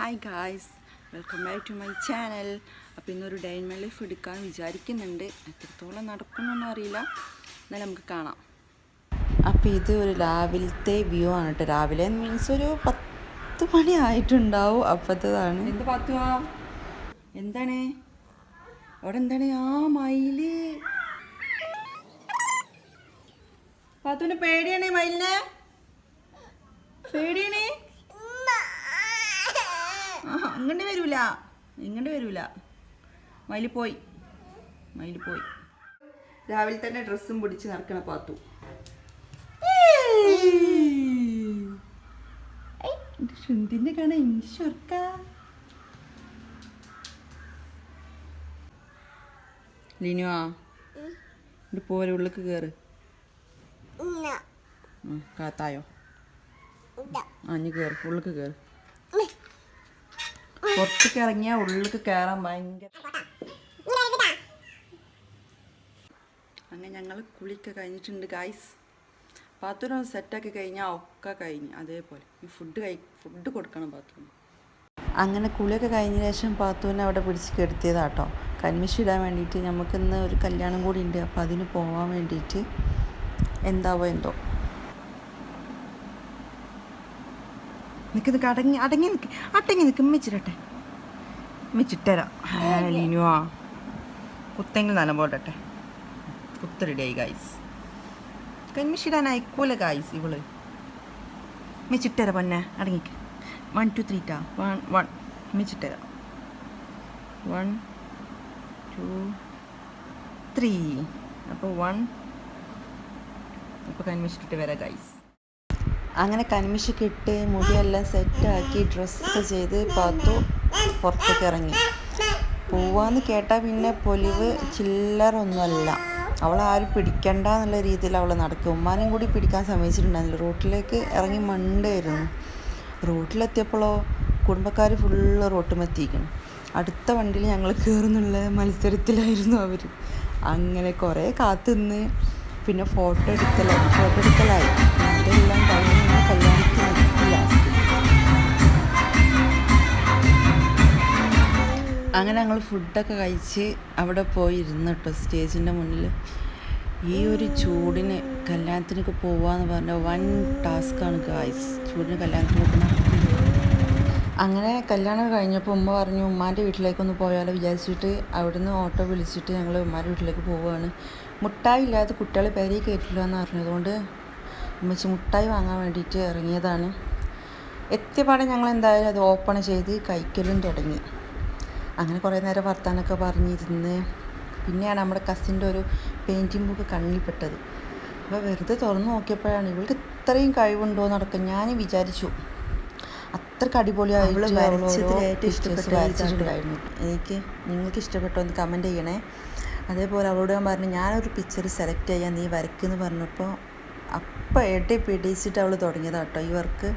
Hi guys welcome back to my channel അപ്പോൾ ഇന്നൊരു day in my life എടുക്കാൻ വിചാരിക്കുന്നുണ്ട്. എത്രത്തോളം നടക്കുന്നൊന്നും അറിയില്ല. എന്നാലും നമുക്ക് കാണാം. അപ്പോൾ ഇത് ഒരു രാവിലത്തെ വ്യൂ ആണ് കേട്ടോ. രാവിലെ മീൻസ് ഒരു പത്ത് മണി ആയിട്ടുണ്ടാവും. അപ്പോഴത്തേതാണ് എന്ത് പത്തുവാ? എന്താണ്? അവിടെ എന്താണ് ആ മയിൽ. പത്തുവിന് പേടിയാണേ മയിലിനെ. പേടിയാണേ? ഇങ്ങോട്ട് വരൂല. ഇങ്ങോട്ട് വരൂല. മയിൽ പോയി. മയിൽ പോയി. രാവിലെ തന്നെ ഡ്രസ്സും പിടിച്ച് നടക്കണ പാത്തു. ശുന്തിന്റെ കാണാൻ ഇൻഷർക്ക ലിനുവാ ഇവിടെ പോലെ ഉള്ളിക്ക് കയറ് കാത്തായോ? ആ ഇനി കയറി ഉള്ളിക്ക് കയറി പുറത്തേക്ക് ഇറങ്ങിയാൽ ഉള്ളിലേക്ക് കയറാൻ ഭയങ്കര അങ്ങനെ ഞങ്ങൾ കുളിയൊക്കെ കഴിഞ്ഞിട്ടുണ്ട് ഗായ്സ് ബാത്റൂം സെറ്റാക്കി കഴിഞ്ഞാൽ ഒക്കെ കഴിഞ്ഞ്. അതേപോലെ. ഈ ഫുഡ് കഴി ഫുഡ് കൊടുക്കണം ബാത്റൂം അങ്ങനെ കുളിയൊക്കെ കഴിഞ്ഞ ശേഷം പാത്തുവിനെ അവിടെ പിടിച്ച് കെടുത്തിയതാട്ടോ. കന്മിഷ് ഇടാൻ വേണ്ടിയിട്ട് നമുക്കിന്ന് ഒരു കല്യാണം കൂടി ഉണ്ട്. അപ്പോൾ അതിന് പോകാൻ വേണ്ടിയിട്ട് എന്താവോ എന്തോ. നിൽക്ക് നിൽക്ക് അടങ്ങി അടങ്ങി നിൽക്ക് അടങ്ങി നിൽക്കും മെച്ചിരട്ടെ മെച്ചിട്ടരാം ലിനുവാ. കുത്തെങ്കിൽ നല്ല പോട്ടെ കുത്ത് റെഡിയായി ഗായ്സ് കന്മിഷിടാൻ അയക്കൂല ഗായ്സ് ഇവൾ. മെച്ചിട്ടര പൊന്നെ. അടങ്ങിക്ക്. വൺ ടു ത്രീ ടാ വൺ വൺ മെച്ചിട്ടര വൺ ടു ത്രീ അപ്പോൾ വൺ അപ്പോൾ കന്മിഷിട്ടിട്ട് വരാം ഗായ്സ് അങ്ങനെ കന്മിഷൊക്കെ ഇട്ട് മുടിയെല്ലാം സെറ്റാക്കി ഡ്രസ്സൊക്കെ ചെയ്ത് പാത്തു. പുറത്തേക്ക് ഇറങ്ങി. പോവാന്ന് കേട്ടാൽ പിന്നെ പൊലിവ് ചില്ലറൊന്നുമല്ല. അവൾ ആരും പിടിക്കണ്ട എന്നുള്ള രീതിയിൽ അവൾ നടക്കും. ഉമ്മാനും കൂടി പിടിക്കാൻ സമ്മതിച്ചിട്ടുണ്ടായിരുന്നില്ല. റോട്ടിലേക്ക് ഇറങ്ങി മണ്ടായിരുന്നു. റോട്ടിലെത്തിയപ്പോഴോ കുടുംബക്കാർ ഫുള്ള് റോട്ടുമെത്തിക്കണം അടുത്ത വണ്ടിയിൽ ഞങ്ങൾ കയറുന്നുള്ള മത്സരത്തിലായിരുന്നു അവർ അങ്ങനെ കുറേ കാത്തുനിന്ന് പിന്നെ ഫോട്ടോ എടുക്കലായി ഫോട്ടോ എടുക്കലായി. അതെല്ലാം അങ്ങനെ ഞങ്ങൾ ഫുഡൊക്കെ കഴിച്ച് അവിടെ പോയി ഇരുന്ന് കേട്ടോ സ്റ്റേജിന്റെ മുന്നിൽ ഈ ഒരു ചൂടിന് കല്യാണത്തിനൊക്കെ പോവാന്ന് പറഞ്ഞ വൻ ടാസ്ക്കാണ് ഗായ്സ്. ചൂടിന് കല്യാണത്തിന് പോകുന്ന അങ്ങനെ കല്യാണം കഴിഞ്ഞപ്പോൾ ഉമ്മ പറഞ്ഞു ഉമ്മാന്റെ വീട്ടിലേക്കൊന്ന് പോയാലോ? വിചാരിച്ചിട്ട് അവിടുന്ന് ഓട്ടോ വിളിച്ചിട്ട് ഞങ്ങൾ ഉമ്മാന്റെ വീട്ടിലേക്ക് പോവുകയാണ് മുട്ടായി ഇല്ലാതെ കുട്ടികളെ പേരെ കയറ്റില്ല എന്ന് പറഞ്ഞതുകൊണ്ട് ഉമ്മച്ചി മുട്ടായി വാങ്ങാൻ വേണ്ടിയിട്ട് ഇറങ്ങിയതാണ്. എത്തിയപാടെ ഞങ്ങൾ എന്തായാലും അത് ഓപ്പൺ ചെയ്ത് കഴിക്കലും തുടങ്ങി. അങ്ങനെ കുറേ നേരം വർത്താനൊക്കെ പറഞ്ഞിരുന്ന്. പിന്നെയാണ് നമ്മുടെ കസിന്റെ ഒരു പെയിന്റിങ് ബുക്ക് കണ്ണിൽപ്പെട്ടത്. അപ്പോൾ വെറുതെ തുറന്നു നോക്കിയപ്പോഴാണ് ഇവൾക്ക് ഇത്രയും കഴിവുണ്ടോ നടക്കും ഞാൻ വിചാരിച്ചു. അത്രയ്ക്ക് വരച്ചിട്ടുണ്ടായിരുന്നു. എനിക്ക് നിങ്ങൾക്ക് ഇഷ്ടപ്പെട്ടോ എന്ന് കമന്റ് ചെയ്യണേ. അതേപോലെ അവളോട് ഞാൻ പറഞ്ഞു ഞാനൊരു പിക്ചർ സെലക്ട് ചെയ്യാൻ നീ വരയ്ക്കുമെന്ന് പറഞ്ഞപ്പോൾ അപ്പം എടി പിടിച്ചിട്ട് അവൾ തുടങ്ങിയതാട്ടോ. ഈ വർക്ക്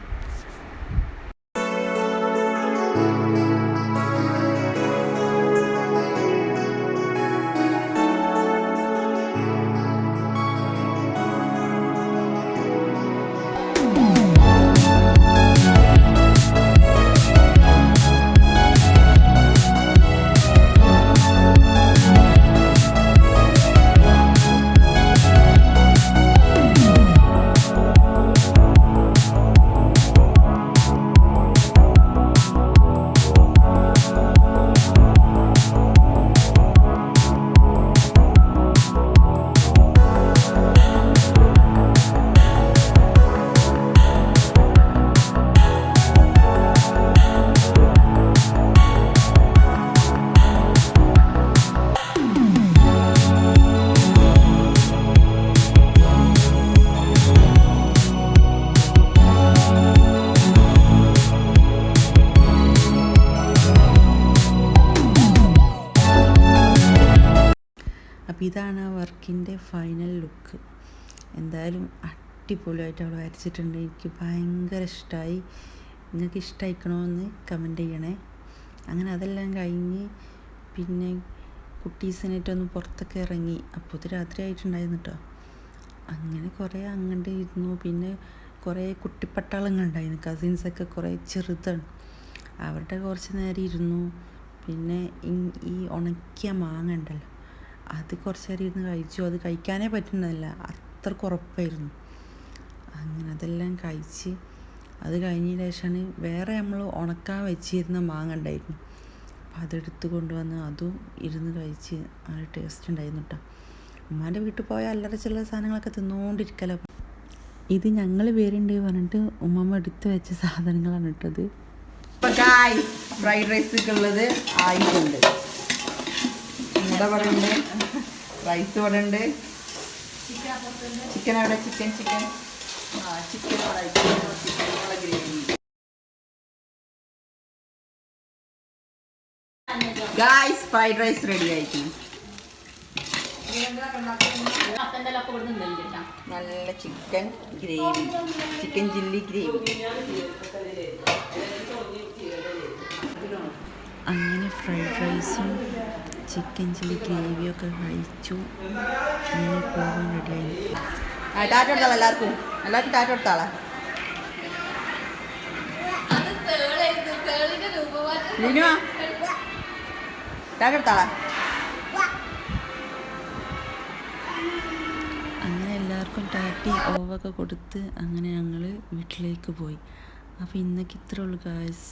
ഇതാണ് ആ വർക്കിന്റെ ഫൈനൽ ലുക്ക്. എന്തായാലും അടിപൊളിയായിട്ട് അവൾ വരച്ചിട്ടുണ്ട്. എനിക്ക് ഭയങ്കര ഇഷ്ടമായി നിങ്ങൾക്ക് ഇഷ്ടമായിക്കണമെന്ന് കമന്റ് ചെയ്യണേ. അങ്ങനെ അതെല്ലാം കഴിഞ്ഞ് പിന്നെ കുട്ടീസിനായിട്ടൊന്ന് പുറത്തൊക്കെ ഇറങ്ങി. അപ്പോൾ ഇത് രാത്രി ആയിട്ടുണ്ടായിരുന്നു കേട്ടോ അങ്ങനെ കുറേ അങ്ങോട്ട് ഇരുന്നു. പിന്നെ കുറേ കുട്ടിപ്പട്ടാളങ്ങൾ ഉണ്ടായിരുന്നു. കസിൻസൊക്കെ കുറേ ചെറുതാണ്. അവരുടെ കുറച്ച് നേരം ഇരുന്നു. പിന്നെ ഈ ഉണക്കിയ മാങ്ങ ഉണ്ടല്ലോ. അത് കുറച്ച് നേരം ഇരുന്ന് കഴിച്ചു. അത് കഴിക്കാനേ പറ്റുന്നതല്ല. അത്ര ഉറപ്പായിരുന്നു. അങ്ങനെ അതെല്ലാം കഴിച്ച് അത് കഴിഞ്ഞതിന് ശേഷമാണ് വേറെ നമ്മൾ ഉണക്കാൻ വെച്ചിരുന്ന മാങ്ങ ഉണ്ടായിരുന്നു. അപ്പം അതെടുത്ത് കൊണ്ടുവന്ന് അതും ഇരുന്ന് കഴിച്ച് നല്ല ടേസ്റ്റ് ഉണ്ടായിരുന്നു കേട്ടോ ഉമ്മാന്റെ വീട്ടിൽ പോയാൽ അല്ലറ ചില്ലറ സാധനങ്ങളൊക്കെ തിന്നുകൊണ്ടിരിക്കലോ ഇത് ഞങ്ങൾ പേരുണ്ട് പറഞ്ഞിട്ട് ഉമ്മമ്മ എടുത്ത് വെച്ച സാധനങ്ങളാണ് ഇട്ടത് ഫ്രൈഡ് റൈസ് ഉള്ളത് ആയിട്ടുണ്ട്. ഉണ്ട് റൈസ് ഇവിടെ ഉണ്ട് ചിക്കൻ അവിടെ ചിക്കൻ ചിക്കൻ ആ ചിക്കൻ അവിടെ gravy. Guys fried rice ready ആയിരിക്കും നല്ല chicken gravy chicken chilli gravy അങ്ങനെ ഫ്രൈഡ് റൈസും ചിക്കൻ ചില്ലി ഗ്രേവി ഒക്കെ കഴിച്ചു. ഇനി പോകാൻ റെഡിയായി ടാറ്റ എല്ലാവർക്കും? എല്ലാവർക്കും ടാറ്റ കൊടുത്താളാ ലിനു ടാറ്റ കൊടുത്താളാ അങ്ങനെ എല്ലാവർക്കും ടാറ്റി ഓവൊക്കെ കൊടുത്ത് അങ്ങനെ ഞങ്ങൾ വീട്ടിലേക്ക് പോയി. അപ്പോൾ ഇന്നൊക്കെ ഇത്രേ ഉള്ളൂ ഗായ്സ്